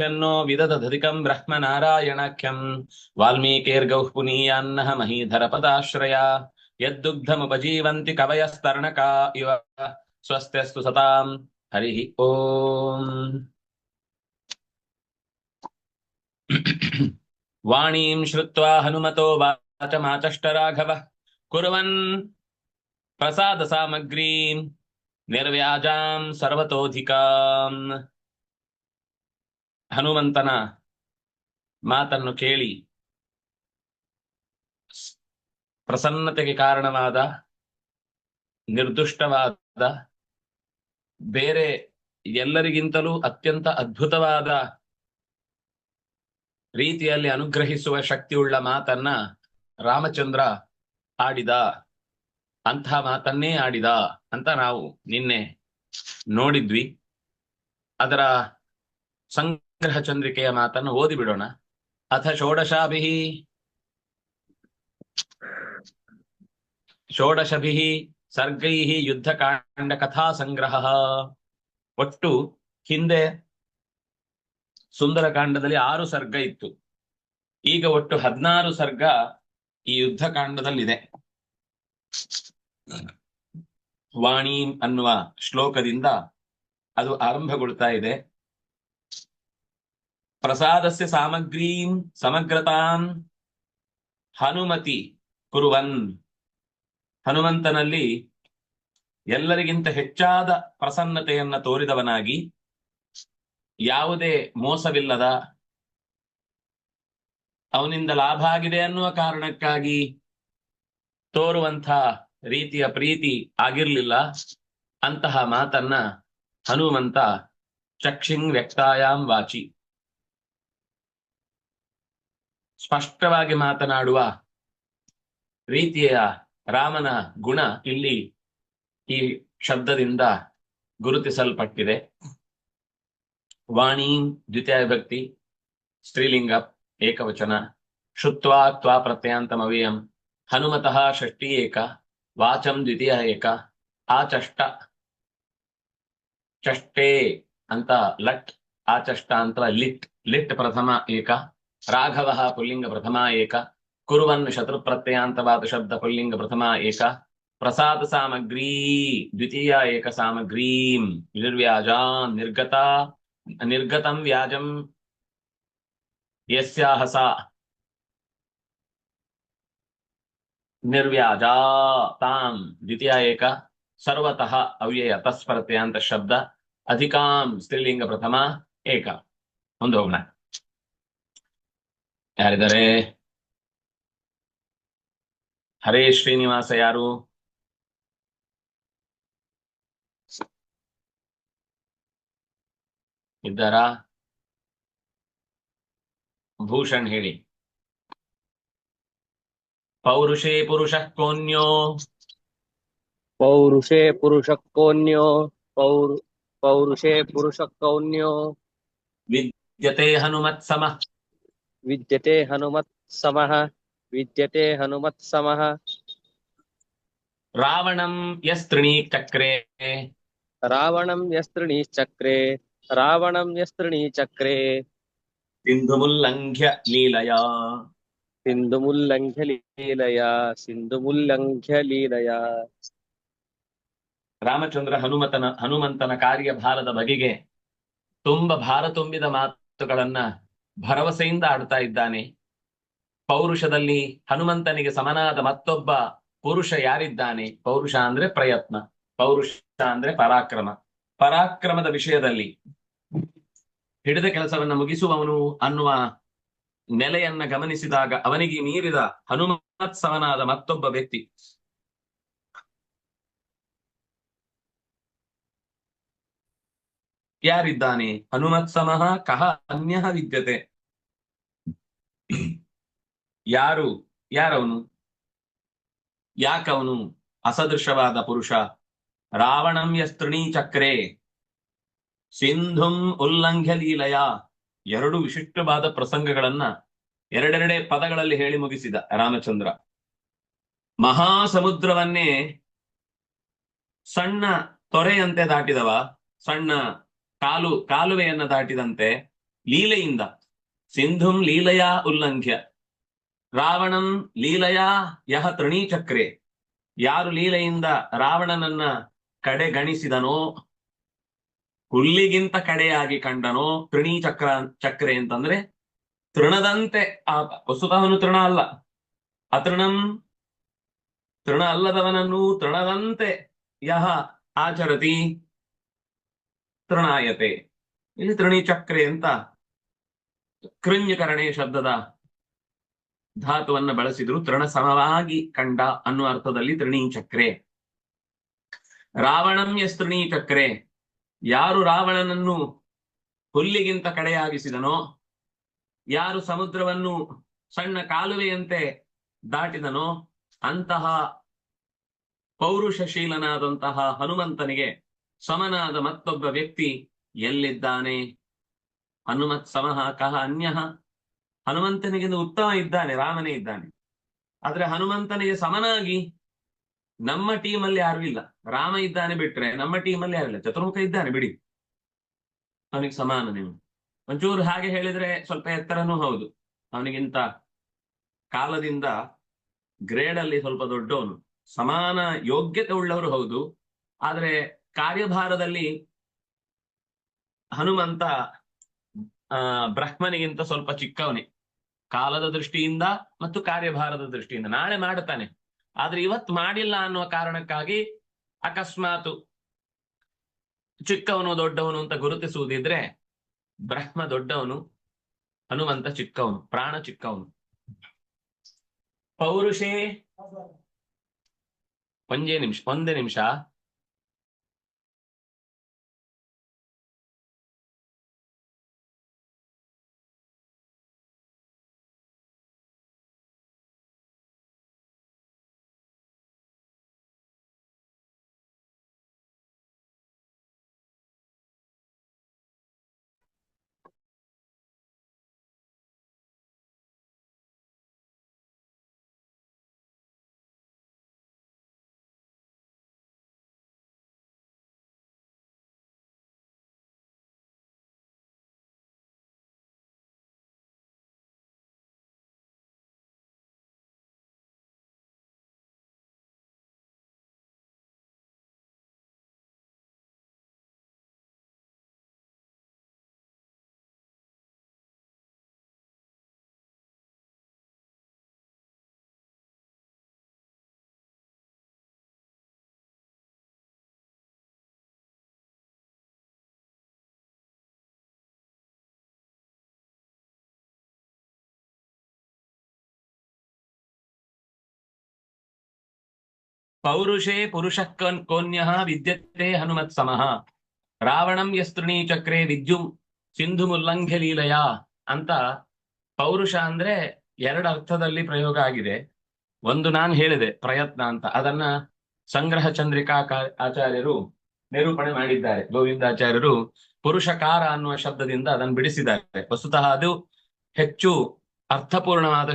No विदधधिकम् ब्रह्मनारायणाख्यम् वाल्मीकेर्गौः पुनीयान्नः महीधरपदाश्रया। यद्दुग्धमुपजीवन्ति कवयस्तरणका इव। स्वस्त्यस्तु सताम्। हरिः ओम्। वाणीम् श्रुत्वा हनुमतो वाचमाचष्टराघवः। कुर्वन् प्रसादसामग्रीम् निर्व्याजाम् सर्वतोऽधिकाम्। ಹನುಮಂತನ ಮಾತನ್ನು ಕೇಳಿ ಪ್ರಸನ್ನತೆಗೆ ಕಾರಣವಾದ, ನಿರ್ದುಷ್ಟವಾದ, ಬೇರೆ ಎಲ್ಲರಿಗಿಂತಲೂ ಅತ್ಯಂತ ಅದ್ಭುತವಾದ ರೀತಿಯಲ್ಲಿ ಅನುಗ್ರಹಿಸುವ ಶಕ್ತಿಯುಳ್ಳ ಮಾತನ್ನ ರಾಮಚಂದ್ರ ಆಡಿದ ಅಂತಹ ಮಾತನ್ನೇ ಆಡಿದ ಅಂತ ನಾವು ನಿನ್ನೆ ನೋಡಿದ್ವಿ. ಅದರ ಸಂಗ್ರಹ ಚಂದ್ರಿಕೆಯ ಮಾತನ್ನು ಓದಿ ಬಿಡೋಣ ಅಥ ಷೋಡಶಾಭಿ. ಷೋಡಶಭಿ ಸರ್ಗೈ ಯುದ್ಧಕಾಂಡ ಕಥಾ ಸಂಗ್ರಹ ಒಟ್ಟು ಹಿಂದೆ ಸುಂದರಕಾಂಡದಲ್ಲಿ ಆರು ಸರ್ಗ ಇತ್ತು. ಈಗ ಒಟ್ಟು ಹದಿನಾರು ಸರ್ಗ ಈ ಯುದ್ಧಕಾಂಡದಲ್ಲಿದೆ. ವಾಣಿ ಅನ್ನುವ ಶ್ಲೋಕದಿಂದ ಅದು ಆರಂಭಗೊಳ್ತಾ ಇದೆ. ಪ್ರಸಾದಸ್ಯ ಸಾಮಗ್ರೀಂ ಸಮಗ್ರತಾಂ ಹನುಮತಿ ಕುರುವನ್. ಹನುಮಂತನಲ್ಲಿ ಎಲ್ಲರಿಗಿಂತ ಹೆಚ್ಚಾದ ಪ್ರಸನ್ನತೆಯನ್ನ ತೋರಿದವನಾಗಿ ಯಾವುದೇ ಮೋಸವಿಲ್ಲದ ಅವನಿಂದ ಲಾಭ ಆಗಿದೆ ಅನ್ನುವ ಕಾರಣಕ್ಕಾಗಿ ತೋರುವಂಥ ರೀತಿಯ ಪ್ರೀತಿ ಆಗಿರ್ಲಿಲ್ಲ. ಅಂತಹ ಮಾತನ್ನ ಹನುಮಂತ ಚಕ್ಷಿಂಗ್ ವ್ಯಕ್ತಾಯಾಮ್ ವಾಚಿ. ಸ್ಪಷ್ಟವಾಗಿ ಮಾತನಾಡುವ ರೀತಿಯ ರಾಮನ ಗುಣ ಇಲ್ಲಿ ಈ ಶಬ್ದದಿಂದ ಗುರುತಿಸಲ್ಪಟ್ಟಿದೆ. ವಾಣಿ ದ್ವಿತೀಯ ವಿಭಕ್ತಿ, ಸ್ತ್ರೀಲಿಂಗ ಏಕವಚನ ಶುತ್ವಾ ತ್ವಾ ಪ್ರತ್ಯಯಾಂತಮವ್ಯಯಂ, ಹನುಮತಃ ಷಷ್ಠಿ ಏಕ, ವಾಚಂ ದ್ವಿತೀಯ ಏಕ, ಆಚಷ್ಟ ಚಷ್ಟೇ ಅಂತ ಲಟ್, ಆಚಷ್ಟ ಅಂತ ಲಿಟ್ ಲಿಟ್ ಪ್ರಥಮ ಏಕ ರಾಘವ ಪುಲ್ಲಿಂಗ ಪ್ರಥಮ ಏಕ ಕುರುವನ್ ಶತ್ರು ಪ್ರತ್ಯಯಾಂತವಾದ ಶಬ್ದ ಪುಲ್ಲಿಂಗ ಪ್ರಥಮ ಏಕ ಪ್ರಸಾದ ಸಾಮಗ್ರೀ ದ್ವಿತೀಯ ಏಕ ಸಾಮಗ್ರೀಂ ನಿರ್ವ್ಯಾಜಾನ್ ನಿರ್ಗತ ನಿರ್ಗತಂ ವ್ಯಾಜಂ ಯಸ್ಯಾಹ ಸಾ ನಿರ್ವ್ಯಾಜಾ ತಾಂ ದ್ವಿತೀಯ ಏಕ ಸರ್ವತಃ ಅವ್ಯಯ ತಸ್ಪರತೆಯಾಂತ ಶಬ್ದ ಅಧಿಕಾಂ ಸ್ತ್ರೀಲಿಂಗ ಪ್ರಥಮ ಏಕ ಒಂದು ಹೋಗೋಣ ಯಾರಿದ್ದಾರೆ? ಹರೇ ಶ್ರೀನಿವಾಸ ಯಾರು? ಇದ್ದಾರಾ? ಭೂಷಣ್ ಹೇಳಿ. ಪೌರುಷೇ ಪುರುಷ ಕೋನ್ಯೋ. ಪೌರುಷೇ ಪುರುಷಕ್ಕೋನ್ಯೋ ಪೌರು ಪೌರುಷೇ ಪುರುಷಕ್ಕೌನ್ಯೋ ವಿದ್ಯತೆ ಹನುಮತ್ಸಮ. ವಿದ್ಯತೆ ಹನುಮತ್ ಸಮಃ ವಿದ್ಯತೆ ಹನುಮತ್ ಸಮಃ ರಾವಣಂ ಯಸ್ತ್ರಿಣಿ ಚಕ್ರೆ ರಾವಣಂ ಯಸ್ತ್ರಿಣಿ ಚಕ್ರೆ ರಾವಣಂ ಯಸ್ತ್ರಿಣಿ ಚಕ್ರೆ ಸಿಂಧುಮುಲ್ಲಂಘ್ಯ ಲೀಲಯ ಸಿಂಧುಮುಲ್ಲಂಘ್ಯ ಲೀಲಯ ಸಿಂಧುಮುಲ್ಲಂಘ್ಯ ಲೀಲಯ ರಾಮಚಂದ್ರ ಹನುಮತನ ಹನುಮಂತನ ಕಾರ್ಯಭಾರದ ಬಗೆಗೆ ತುಂಬ ಭಾರ ತುಂಬಿದ ಮಾತುಗಳನ್ನ ಭರವಸೆಯಿಂದ ಆಡ್ತಾ ಇದ್ದಾನೆ. ಪೌರುಷದಲ್ಲಿ ಹನುಮಂತನಿಗೆ ಸಮನಾದ ಮತ್ತೊಬ್ಬ ಪುರುಷ ಯಾರಿದ್ದಾನೆ? ಪೌರುಷ ಅಂದ್ರೆ ಪ್ರಯತ್ನ, ಪೌರುಷ ಅಂದ್ರೆ ಪರಾಕ್ರಮ. ಪರಾಕ್ರಮದ ವಿಷಯದಲ್ಲಿ ಹಿಡಿದ ಕೆಲಸವನ್ನ ಮುಗಿಸುವವನು ಅನ್ನುವ ನೆಲೆಯನ್ನ ಗಮನಿಸಿದಾಗ ಅವನಿಗೆ ಮೀರಿದ ಹನುಮತ್ಸವನಾದ ಮತ್ತೊಬ್ಬ ವ್ಯಕ್ತಿ. ಯಾರಿದ್ದಾನೆ? ಹನುಮತ್ಸಮಃ ಕಹ ಅನ್ಯ ವಿದ್ಯತೆ. ಯಾರು? ಯಾರವನು? ಯಾಕವನು? ಅಸದೃಶವಾದ ಪುರುಷ. ರಾವಣಂ ಯಸ್ತೃಣೀ ಚಕ್ರೆ. ಸಿಂಧುಂ ಉಲ್ಲಂಘ್ಯ ಲೀಲಯ. ಎರಡು ವಿಶಿಷ್ಟವಾದ ಪ್ರಸಂಗಗಳನ್ನ ಎರಡೆರಡೇ ಪದಗಳಲ್ಲಿ ಹೇಳಿ ಮುಗಿಸಿದ ರಾಮಚಂದ್ರ. ಮಹಾಸಮುದ್ರವನ್ನೇ ಸಣ್ಣ ತೊರೆಯಂತೆ ದಾಟಿದವ. ಸಣ್ಣ ಕಾಲು, ಕಾಲುವೆಯನ್ನ ದಾಟಿದಂತೆ ಲೀಲೆಯಿಂದ. ಸಿಂಧುಂ ಲೀಲಯಾ ಉಲ್ಲಂಘ್ಯ. ರಾವಣಂ ಲೀಲಯಾ ಯಹ ತೃಣೀಚಕ್ರೆ. ಯಾರು ಲೀಲೆಯಿಂದ ರಾವಣನನ್ನ ಕಡೆಗಣಿಸಿದನೋ, ಹುಲ್ಲಿಗಿಂತ ಕಡೆಯಾಗಿ ಕಂಡನೋ ತೃಣೀಚಕ್ರ, ಚಕ್ರೆ ಅಂತಂದ್ರೆ ತೃಣದಂತೆ, ಆ ವಸುತವನು ತೃಣ ಅಲ್ಲ. ಅತೃಣಂ ತೃಣ ಅಲ್ಲದವನನ್ನು ತೃಣದಂತೆ ಯಹ ಆಚರತಿ. ತೃಣಾಯತೆ. ಇಲ್ಲಿ ತೃಣಿ ಚಕ್ರೆ ಅಂತ ಕೃಂಜಕರಣೆ ಶಬ್ದದ ಧಾತುವನ್ನ ಬಳಸಿದ್ರು. ತೃಣ ಸಮವಾಗಿ ಕಂಡ ಅನ್ನುವ ಅರ್ಥದಲ್ಲಿ ತೃಣೀ ಚಕ್ರೆ ರಾವಣಂ ಎಸ್ ಚಕ್ರೆ ಯಾರು ರಾವಣನನ್ನು ಹುಲ್ಲಿಗಿಂತ ಕಡೆಯಾಗಿಸಿದನೋ, ಯಾರು ಸಮುದ್ರವನ್ನು ಸಣ್ಣ ಕಾಲುವೆಯಂತೆ ದಾಟಿದನೋ, ಅಂತಹ ಪೌರುಷಶೀಲನಾದಂತಹ ಹನುಮಂತನಿಗೆ ಸಮನಾದ ಮತ್ತೊಬ್ಬ ವ್ಯಕ್ತಿ ಎಲ್ಲಿದ್ದಾನೆ? ಹನುಮತ್ ಸಮಹ ಕಹ ಅನ್ಯ ಹನುಮಂತನಿಗೆ ಉತ್ತಮ ಇದ್ದಾನೆ, ರಾಮನೇ ಇದ್ದಾನೆ. ಆದ್ರೆ ಹನುಮಂತನಿಗೆ ಸಮನಾಗಿ ನಮ್ಮ ಟೀಮಲ್ಲಿ ಯಾರು ಇಲ್ಲ. ರಾಮ ಇದ್ದಾನೆ ಬಿಟ್ರೆ ನಮ್ಮ ಟೀಮಲ್ಲಿ ಯಾರಿಲ್ಲ ಚತುರ್ಮುಖ ಇದ್ದಾನೆ, ಬಿಡಿ. ಅವನಿಗೆ ಸಮಾನ ನೀವು. ಒಂಚೂರು ಹಾಗೆ ಹೇಳಿದ್ರೆ ಸ್ವಲ್ಪ ಎತ್ತರನೂ ಹೌದು. ಅವನಿಗಿಂತ ಕಾಲದಿಂದ ಗ್ರೇಡ್ ಅಲ್ಲಿ ಸ್ವಲ್ಪ ದೊಡ್ಡವನು. ಸಮಾನ ಯೋಗ್ಯತೆ ಉಳ್ಳವರು ಹೌದು. ಆದ್ರೆ ಕಾರ್ಯಭಾರದಲ್ಲಿ ಹನುಮಂತ, ಆ, ಬ್ರಹ್ಮನಿಗಿಂತ ಸ್ವಲ್ಪ ಚಿಕ್ಕವನೇ. ಕಾಲದ ದೃಷ್ಟಿಯಿಂದ ಮತ್ತು ಕಾರ್ಯಭಾರದ ದೃಷ್ಟಿಯಿಂದ. ನಾಳೆ ಮಾಡುತ್ತಾನೆ. ಆದ್ರೆ ಇವತ್ತು ಮಾಡಿಲ್ಲ ಅನ್ನುವ ಕಾರಣಕ್ಕಾಗಿ ಅಕಸ್ಮಾತ್ ಚಿಕ್ಕವನು ದೊಡ್ಡವನು ಅಂತ ಗುರುತಿಸುವುದಿದ್ರೆ ಬ್ರಹ್ಮ ದೊಡ್ಡವನು, ಹನುಮಂತ ಚಿಕ್ಕವನು, ಪ್ರಾಣ ಚಿಕ್ಕವನು. ಪೌರುಷೇ, ಒಂದೇ ನಿಮಿಷ ಒಂದೇ ನಿಮಿಷ. ಪೌರುಷೇ ಪುರುಷ ಕೋನ್ಯ ವಿದ್ಯತೆ ಹನುಮತ್ ಸಮಃ ರಾವಣಂ ಯಸ್ತೃಣಿ ಚಕ್ರೆ ವಿದ್ಯುಂ ಸಿಂಧು ಮುಲ್ಲಂಘ್ಯ ಲೀಲಯ ಅಂತ ಪೌರುಷ ಅಂದ್ರೆ ಎರಡು ಅರ್ಥದಲ್ಲಿ ಪ್ರಯೋಗ ಆಗಿದೆ। ಒಂದು ನಾನು ಹೇಳಿದೆ, ಪ್ರಯತ್ನ ಅಂತ। ಅದನ್ನ ಸಂಗ್ರಹ ಚಂದ್ರಿಕಾ ಆಚಾರ್ಯರು ನಿರೂಪಣೆ ಮಾಡಿದ್ದಾರೆ। ಗೋವಿಂದಾಚಾರ್ಯರು ಪುರುಷಕಾರ ಅನ್ನುವ ಶಬ್ದದಿಂದ ಅದನ್ನು ಬಿಡಿಸಿದ್ದಾರೆ। ವಸ್ತುತಃ ಅದು ಹೆಚ್ಚು ಅರ್ಥಪೂರ್ಣವಾದ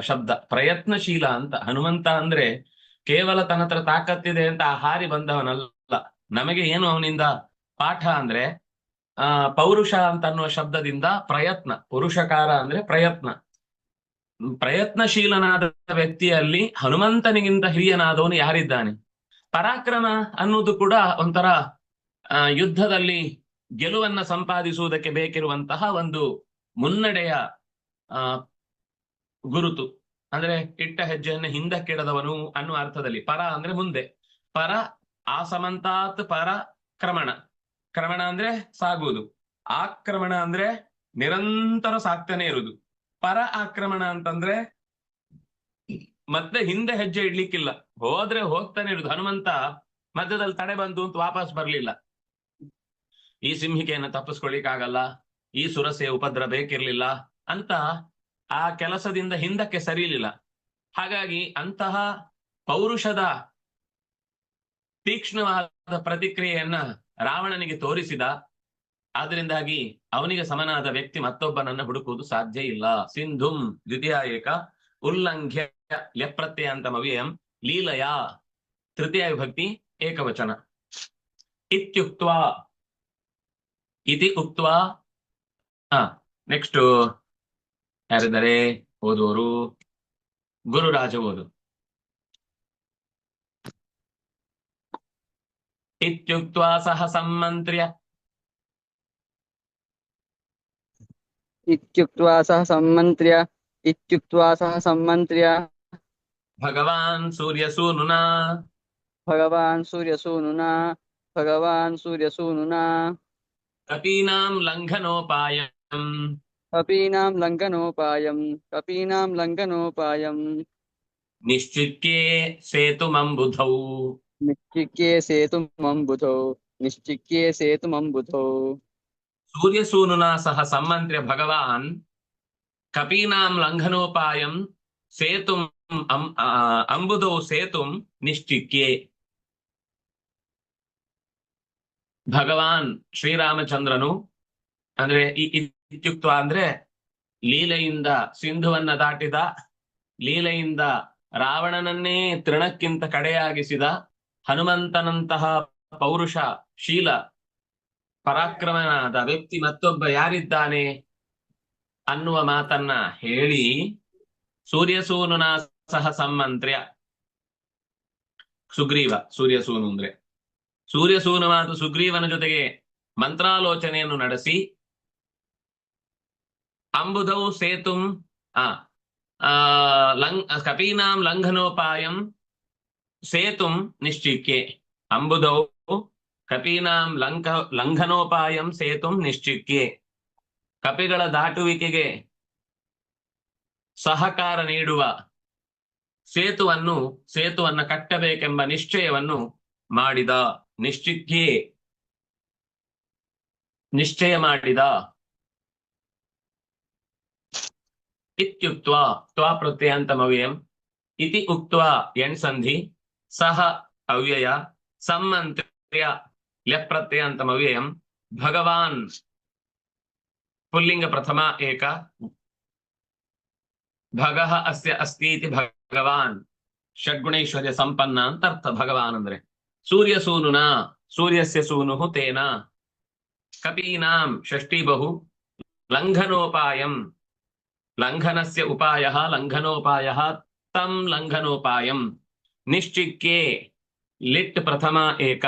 ಶಬ್ದ, ಪ್ರಯತ್ನಶೀಲ ಅಂತ। ಹನುಮಂತ ಅಂದ್ರೆ ಕೇವಲ ತನ್ನ ಹತ್ರ ತಾಕತ್ತಿದೆ ಅಂತ ಹಾರಿ ಬಂದವನಲ್ಲ. ನಮಗೆ ಏನು ಅವನಿಂದ ಪಾಠ ಅಂದ್ರೆ, ಆ, ಪೌರುಷ ಅಂತ ಅನ್ನುವ ಶಬ್ದದಿಂದ ಪ್ರಯತ್ನ, ಪುರುಷಕಾರ ಅಂದ್ರೆ ಪ್ರಯತ್ನ. ಪ್ರಯತ್ನಶೀಲನಾದ ವ್ಯಕ್ತಿಯಲ್ಲಿ ಹನುಮಂತನಿಗಿಂತ ಹಿರಿಯನಾದವನು ಯಾರಿದ್ದಾನೆ? ಪರಾಕ್ರಮ ಅನ್ನುವುದು ಕೂಡ ಒಂಥರ ಯುದ್ಧದಲ್ಲಿ ಗೆಲುವನ್ನ ಸಂಪಾದಿಸುವುದಕ್ಕೆ ಬೇಕಿರುವಂತಹ ಒಂದು ಮುನ್ನಡೆಯ ಗುರುತು. ಅಂದ್ರೆ ಇಟ್ಟ ಹೆಜ್ಜೆಯನ್ನು ಹಿಂದಕ್ಕಿಡದವನು ಅನ್ನುವ ಅರ್ಥದಲ್ಲಿ ಪರ ಅಂದ್ರೆ ಮುಂದೆ. ಪರ ಆಸಮಂತಾತ್ ಪರ ಕ್ರಮಣ. ಕ್ರಮಣ ಅಂದ್ರೆ ಸಾಗುವುದು. ಆಕ್ರಮಣ ಅಂದ್ರೆ ನಿರಂತರ ಸಾಕ್ತಾನೆ ಇರುವುದು. ಪರ ಆಕ್ರಮಣ ಅಂತಂದ್ರೆ ಮತ್ತೆ ಹಿಂದೆ ಹೆಜ್ಜೆ ಇಡ್ಲಿಕ್ಕಿಲ್ಲ. ಹೋದ್ರೆ ಹೋಗ್ತಾನೆ ಇರುದು ಹನುಮಂತ ಮಧ್ಯದಲ್ಲಿ ತಡೆ ಬಂತು ಅಂತ ವಾಪಸ್ ಬರ್ಲಿಲ್ಲ. ಈ ಸಿಂಹಿಕೆಯನ್ನು ತಪ್ಪಿಸ್ಕೊಳಿಕ್ಕಾಗಲ್ಲ ಈ ಸುರಸೆಯ ಉಪದ್ರ ಬೇಕಿರ್ಲಿಲ್ಲ ಅಂತ ಆ ಕೆಲಸದಿಂದ ಹಿಂದಕ್ಕೆ ಸರಿಯಲಿಲ್ಲ ಹಾಗಾಗಿ ಅಂತಹ ಪೌರುಷದ ತೀಕ್ಷ್ಣವಾದ ಪ್ರತಿಕ್ರಿಯೆಯನ್ನ ರಾವಣನಿಗೆ ತೋರಿಸಿದ. ಆದ್ರಿಂದಾಗಿ ಅವನಿಗೆ ಸಮನಾದ ವ್ಯಕ್ತಿ ಮತ್ತೊಬ್ಬನನ್ನ ಹುಡುಕುವುದು ಸಾಧ್ಯ ಇಲ್ಲ. ಸಿಂಧುಂ ದ್ವಿತೀಯ ಏಕ ಉಲ್ಲಂಘ್ಯ ಲ್ಯಪ್ರತ್ಯಯಾಂತಮವ್ಯಯಂ ಲೀಲಯ ತೃತೀಯ ವಿಭಕ್ತಿ ಏಕವಚನ. ಇತ್ಯುಕ್ತ ಇತಿ ಉಕ್ತ ನೆಕ್ಸ್ಟ್ ಯಾರಿದ್ದಾರೆ ಓದುವರು ಗುರುರಾಜ ಓದು ಇತ್ಯುಕ್ತ ಸಹ ಸಮ್ಮಂತ್ರ್ಯ ಇತ್ಯುಕ್ತ ಸಹ ಸಮ್ಮಂತ್ರ್ಯ ಇತ್ಯುಕ್ತ ಸಹ ಸಮ್ಮಂತ್ರ್ಯ ಭಗವಾನ್ ಸೂರ್ಯ ಸೂರ್ಯಸೂನುನಾ ಭಗವಾನ್ ಸೂರ್ಯ ಸೂರ್ಯಸೂನುನಾ ಭಗವಾನ್ ಸೂರ್ಯ ಸೂರ್ಯಸೂನುನಾ ಕಪೀನಾಂ ಲಂಘನೋಪಾಯಂ. కపీనాం లంఘనోపాయం కపీనాం లంఘనోపాయం నిశ్చిత్యే సేతుమంబుధౌ. నిశ్చిక్యే సేతుమంబుధౌ నిశ్చిక్యే సేతుమంబుధౌ. సూర్యసూనునా సహ సమ్మంత్ర్య భగవాన్ కపీనాం లంఘనోపాయం సేతుం అంబుధౌ సేతుం నిశ్చిక్యే భగవాన్ శ్రీరామచంద్రను అందులో ಇತ್ಯುಕ್ತ ಅಂದ್ರೆ ಲೀಲೆಯಿಂದ ಸಿಂಧುವನ್ನ ದಾಟಿದ, ಲೀಲೆಯಿಂದ ರಾವಣನನ್ನೇ ತೃಣಕ್ಕಿಂತ ಕಡೆಯಾಗಿಸಿದ ಹನುಮಂತನಂತಹ ಪೌರುಷ, ಶೀಲ, ಪರಾಕ್ರಮನಾದ ವ್ಯಕ್ತಿ ಮತ್ತೊಬ್ಬ ಯಾರಿದ್ದಾನೆ ಅನ್ನುವ ಮಾತನ್ನ ಹೇಳಿ ಸೂರ್ಯಸೂನುನ ಸಹ ಸಂಮಂತ್ರ್ಯ. ಸುಗ್ರೀವ, ಸೂರ್ಯಸೂನು ಅಂದ್ರೆ. ಮಾತು ಸುಗ್ರೀವನ ಜೊತೆಗೆ ಮಂತ್ರಾಲೋಚನೆಯನ್ನು ನಡೆಸಿ ಆ ಲಂ ಕಪೀನಾಂ ಲಂಘನೋಪಾಯಂ ಸೇತುಂ ನಿಶ್ಚಿಕ್ಯೆ ಅಂಬುಧೌ ಕಪೀನಾಂ ಲಂಕ ಲಂಘನೋಪಾಯಂ ಸೇತುಂ ನಿಶ್ಚಿಕ್ಯೆ ಕಪಿಗಳ ದಾಟುವಿಕೆಗೆ ಸಹಕಾರ ನೀಡುವ ಸೇತುವನ್ನು ಸೇತುವನ್ನ ಕಟ್ಟಬೇಕೆಂಬ ನಿಶ್ಚಯವನ್ನು ಮಾಡಿದ ನಿಶ್ಚಿಕ್ಯೆ ನಿಶ್ಚಯ ಮಾಡಿದ ಇತ್ಯುಕ್ತ್ವಾ ತ್ವಾ ಪ್ರತ್ಯಯಾಂತಮವ್ಯಯಂ ಇತಿ ಉಕ್ತ್ವಾ ಎಣ್ಸಂಧಿ ಸಹ ಅವ್ಯಯ ಸಮ್ಮಂತ್ರ್ಯ ಲ್ಯಪ್ ಪ್ರತ್ಯಯಾಂತಮವ್ಯಯಂ ಭಗವಾನ್ ಪುಲ್ಲಿಂಗ ಪ್ರಥಮ ಏಕ ಭಗಃ ಅಸ್ಯ ಅಸ್ತೀತಿ ಭಗವಾನ್ ಷಡ್ಗುಣೈಶ್ವರ್ಯ ಸಂಪನ್ನ ಅಂತ ಅರ್ಥ ಭಗವಾನ್ ಅಂದ್ರೆ ಸೂರ್ಯ ಸೂನುನ ಸೂರ್ಯಸ್ಯ ಸೂನು ತೇನ ಕಪೀನಾಂ ಷಷ್ಠಿ ಬಹು ಲಂಘನೋಪಾಯಂ ಲಂಘನಸ್ಯ ಉಪಾಯಃ ಲಂಘನೋಪಾಯಃ ತಂ ಲಂಘನೋಪಾಯಂ ನಿಶ್ಚಿಕ್ಯೆ ಲಿಟ್ ಪ್ರಥಮ ಏಕ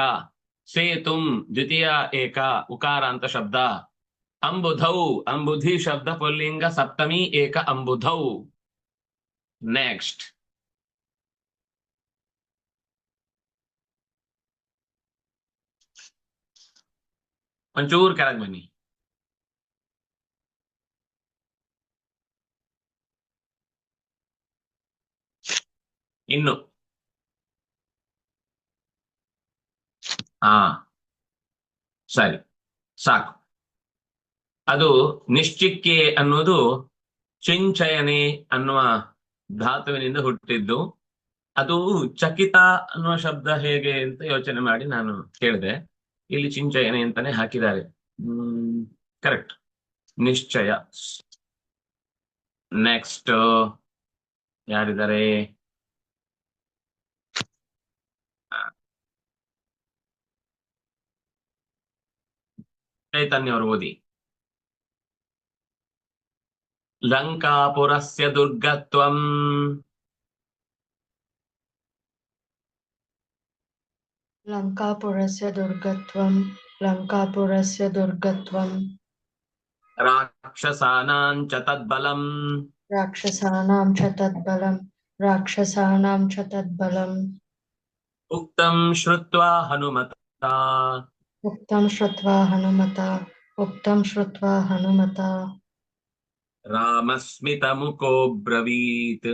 ಸೇತುಂ ದ್ವಿತೀಯ ಏಕ ಉಕಾರಾಂತ ಶಬ್ದ ಅಂಬುಧೌ ಅಂಬುಧಿ ಶಬ್ದ ಪುಲ್ಲಿಂಗ ಸಪ್ತಮಿ ಏಕ ಅಂಬುಧೌ ನೆಕ್ಸ್ಟ್ ಇನ್ನು. ಆ, ಸರಿ, ಸಾಕು. ಅದು ನಿಶ್ಚಿಕ್ಕೆ ಅನ್ನೋದು ಚಿಂಚಯನೆ ಅನ್ನುವ ಧಾತುವಿನಿಂದ ಹುಟ್ಟಿದ್ದು. ಅದು ಚಕಿತ ಅನ್ನುವ ಶಬ್ದ ಹೇಗೆ ಅಂತ ಯೋಚನೆ ಮಾಡಿ ನಾನು ಕೇಳಿದೆ. ಇಲ್ಲಿ ಚಿಂಚಯನೆ ಅಂತಾನೆ ಹಾಕಿದ್ದಾರೆ. ಹ್ಮ್, ಕರೆಕ್ಟ್. ನಿಶ್ಚಯ. ನೆಕ್ಸ್ಟ್, ಯಾರಿದ್ದಾರೆ? चैतन्य और चैतन्यवर ओदि लंकापुर दुर्गत्वम्। लङ्कापुरस्य दुर्गत्वं लङ्कापुरस्य दुर्गत्व राक्षसानां च तद्बलम्। राक्षसानां च तद्बलम्। राक्षसानां च तद्बलम्। उक्तं श्रुत्वा हनुमता। उक्तं श्रुत्वा हनुमता उक्तं श्रुत्वा हनुमता ರಾಮಸ್ಮಿತಮುಖೋ ಬ್ರವೀತ್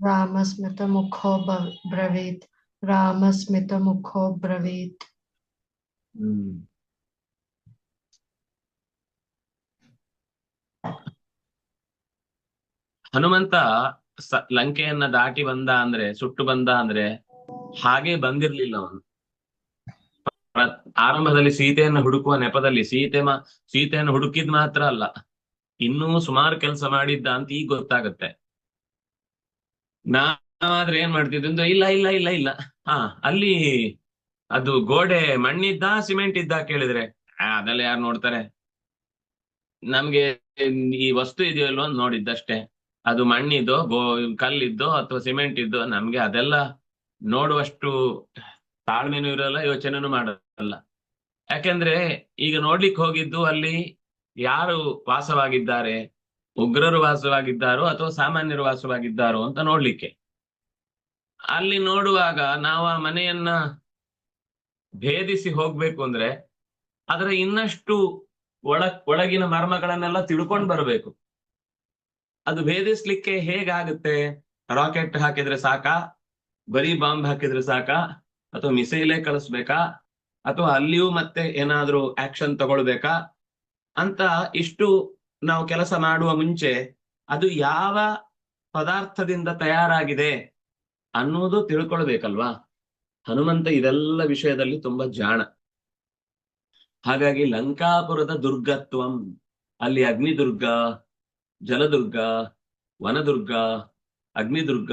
रामस्मितमुखो ब- ब्रवीत् रामस्मितमुखो ब्रवीत् ಹ್ಮ್ ಹನುಮಂತ ಸ- ಲಂಕೆಯನ್ನ ದಾಟಿ ಬಂದ ಅಂದ್ರೆ ಸುಟ್ಟು ಬಂದ ಅಂದ್ರೆ ಹಾಗೆ ಬಂದಿರ್ಲಿಲ್ಲ ಅವನು ಪ್ರ- ಆರಂಭದಲ್ಲಿ ಸೀತೆಯನ್ನು ಹುಡುಕುವ ನೆಪದಲ್ಲಿ ಸೀತೆ ಸೀತೆಯನ್ನು ಹುಡುಕಿದ್ ಮಾತ್ರ ಅಲ್ಲ, ಇನ್ನೂ ಸುಮಾರು ಕೆಲಸ ಮಾಡಿದ್ದ ಅಂತ ಈಗ ಗೊತ್ತಾಗತ್ತೆ. ನಾವಾದ್ರೆ ಏನ್ ಮಾಡ್ತಿದ್ದೆ ಅಂದ್ರೆ, ಇಲ್ಲ ಇಲ್ಲ ಇಲ್ಲ ಇಲ್ಲ. ಹಾ, ಅಲ್ಲಿ ಅದು ಗೋಡೆ ಮಣ್ಣಿದ್ದ, ಸಿಮೆಂಟ್ ಇದ್ದ ಕೇಳಿದ್ರೆ ಅದೆಲ್ಲ ಯಾರು ನೋಡ್ತಾರೆ? ನಮ್ಗೆ ಈ ವಸ್ತು ಇದೆಯಲ್ಲೋ ಅಂತ ನೋಡಿದ್ದಷ್ಟೇ. ಅದು ಮಣ್ಣಿದ್ದೋ, ಗೋ ಕಲ್ಲಿದ್ದೋ ಅಥವಾ ಸಿಮೆಂಟ್ ಇದ್ದೋ ನಮ್ಗೆ ಅದೆಲ್ಲ ನೋಡುವಷ್ಟು ತಾಳ್ಮೆನೂ ಇರಲ್ಲ, ಯೋಚನೆನೂ ಮಾಡಲ್ಲ. ಯಾಕೆಂದ್ರೆ ಈಗ ನೋಡ್ಲಿಕ್ಕೆ ಹೋಗಿದ್ದು ಅಲ್ಲಿ ಯಾರು ವಾಸವಾಗಿದ್ದಾರೆ, ಉಗ್ರರು ವಾಸವಾಗಿದ್ದಾರೋ ಅಥವಾ ಸಾಮಾನ್ಯರು ವಾಸವಾಗಿದ್ದಾರೋ ಅಂತ ನೋಡ್ಲಿಕ್ಕೆ. ಅಲ್ಲಿ ನೋಡುವಾಗ ನಾವು ಆ ಮನೆಯನ್ನ ಭೇದಿಸಿ ಹೋಗ್ಬೇಕು ಅಂದ್ರೆ ಅದರ ಇನ್ನಷ್ಟು ಒಳ, ಒಳಗಿನ ಮರ್ಮಗಳನ್ನೆಲ್ಲ ತಿಳ್ಕೊಂಡು ಬರಬೇಕು. ಅದು ಭೇದಿಸ್ಲಿಕ್ಕೆ ಹೇಗಾಗುತ್ತೆ? ರಾಕೆಟ್ ಹಾಕಿದ್ರೆ ಸಾಕಾ? ಬರೀ ಬಾಂಬ್ ಹಾಕಿದ್ರೆ ಸಾಕಾ? ಅಥವಾ ಮಿಸೈಲೇ ಕಳಿಸ್ಬೇಕಾ? ಅಥವಾ ಅಲ್ಲಿಯೂ ಮತ್ತೆ ಏನಾದ್ರೂ ಆಕ್ಷನ್ ತಗೊಳ್ಬೇಕಾ? ಅಂತ ಇಷ್ಟು ನಾವು ಕೆಲಸ ಮಾಡುವ ಮುಂಚೆ ಅದು ಯಾವ ಪದಾರ್ಥದಿಂದ ತಯಾರಾಗಿದೆ ಅನ್ನೋದು ತಿಳ್ಕೊಳ್ಬೇಕಲ್ವಾ? ಹನುಮಂತ ಇದೆಲ್ಲ ವಿಷಯದಲ್ಲಿ ತುಂಬಾ ಜಾಣ. ಹಾಗಾಗಿ ಲಂಕಾಪುರದ ದುರ್ಗತ್ವಂ, ಅಲ್ಲಿ ಅಗ್ನಿದುರ್ಗ, ಜಲದುರ್ಗ, ವನದುರ್ಗ, ಅಗ್ನಿದುರ್ಗ,